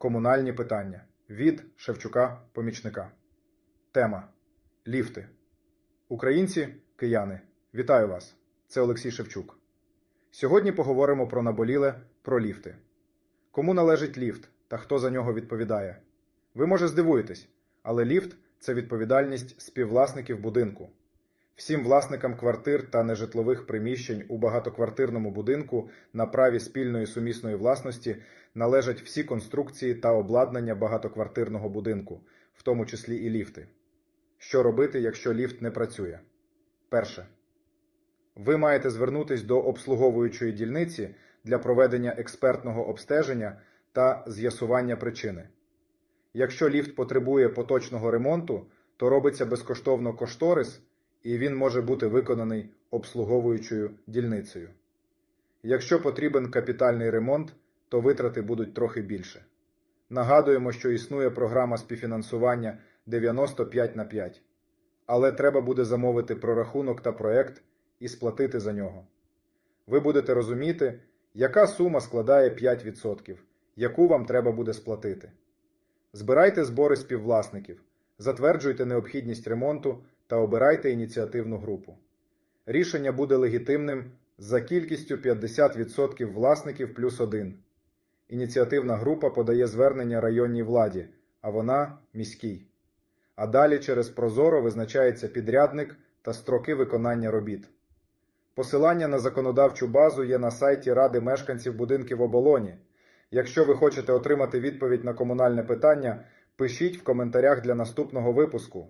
Комунальні питання від Шевчука помічника. Тема Ліфти. Українці, кияни, вітаю вас! Це Олексій Шевчук. Сьогодні поговоримо про наболіле про ліфти. Кому належить ліфт та хто за нього відповідає? Ви може здивуєтесь, але ліфт це відповідальність співвласників будинку. Всім власникам квартир та нежитлових приміщень у багатоквартирному будинку на праві спільної сумісної власності належать всі конструкції та обладнання багатоквартирного будинку, в тому числі і ліфти. Що робити, якщо ліфт не працює? Перше. Ви маєте звернутись до обслуговуючої дільниці для проведення експертного обстеження та з'ясування причини. Якщо ліфт потребує поточного ремонту, то робиться безкоштовно кошторис, і він може бути виконаний обслуговуючою дільницею. Якщо потрібен капітальний ремонт, то витрати будуть трохи більше. Нагадуємо, що існує програма співфінансування 95 на 5, але треба буде замовити прорахунок та проект і сплатити за нього. Ви будете розуміти, яка сума складає 5%, яку вам треба буде сплатити. Збирайте збори співвласників, затверджуйте необхідність ремонту та обирайте ініціативну групу. Рішення буде легітимним за кількістю 50% власників плюс один. Ініціативна група подає звернення районній владі, а вона міській. А далі через Прозоро визначається підрядник та строки виконання робіт. Посилання на законодавчу базу є на сайті Ради мешканців будинків оболоні. Якщо ви хочете отримати відповідь на комунальне питання, пишіть в коментарях для наступного випуску.